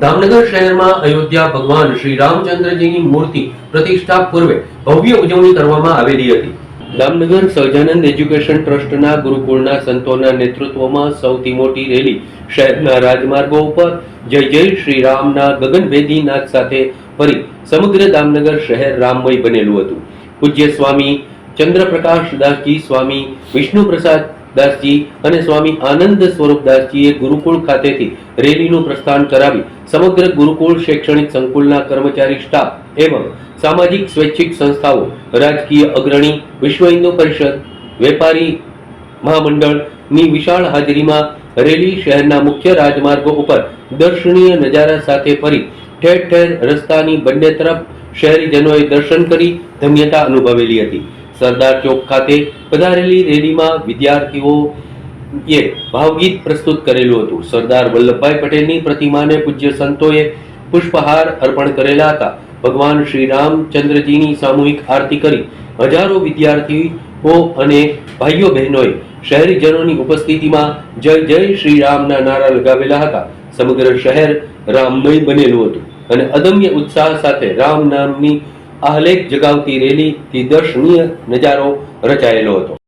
દામનગર શહેરમાં અયોધ્યા ભગવાન શ્રી રામચંદ્રજીની મૂર્તિ પ્રતિષ્ઠા પૂર્વે ભવ્ય ઉજવણી કરવામાં આવેલી હતી. દામનગર સહજાનંદ એજ્યુકેશન ટ્રસ્ટના ગુરુકુળના સંતોના નેતૃત્વમાં સૌથી મોટી રેલી શહેરના રાજમાર્ગો ઉપર જય જય શ્રી રામના ગગનભેદી નાદ સાથે ફરી સમગ્ર દામનગર શહેર રામમય બનેલું હતું. પૂજ્ય સ્વામી ચંદ્રપ્રકાશ દાસજી, સ્વામી વિષ્ણુ પ્રસાદ દાસજી અને સ્વામી આનંદ સ્વરૂપદાસજીએ ગુરુકુળ ખાતેથી રેલીનું પ્રસ્થાન કરાવી સમગ્ર ગુરુકુળ શૈક્ષણિક સંકુલના કર્મચારી સ્ટાફ એવં સામાજિક સ્વૈચ્છિક સંસ્થાઓ, રાજકીય અગ્રણી, વિશ્વ હિન્દુ પરિષદ, વેપારી મહામંડળની વિશાળ હાજરીમાં રેલી શહેરના મુખ્ય રાજમાર્ગો ઉપર દર્શનીય નજારા સાથે ફરી ઠેર ઠેર રસ્તાની બંને તરફ શહેરીજનોએ દર્શન કરી ધન્યતા અનુભવેલી હતી. સરદાર ચોક ખાતે પધારેલી રેલીમાં વિદ્યાર્થીઓએ ભાવગીત પ્રસ્તુત કરેલું હતું. સરદાર વલ્લભભાઈ પટેલની પ્રતિમાને પૂજ્ય સંતોએ પુષ્પહાર અર્પણ કરેલા હતા. ભગવાન શ્રી રામચંદ્રજીની સામૂહિક આરતી કરી હજારો વિદ્યાર્થીઓ અને ભાઈઓ બહેનોએ શહેરીજનોની ઉપસ્થિતિમાં જય જય શ્રી રામના નારા લગાવેલા હતા. સમગ્ર શહેર રામમય બનેલું હતું અને અદમ્ય ઉત્સાહ સાથે રામ નામની આહલેખ જગાવતી રેલીથી દર્શનીય નજારો રચાયેલો હતો.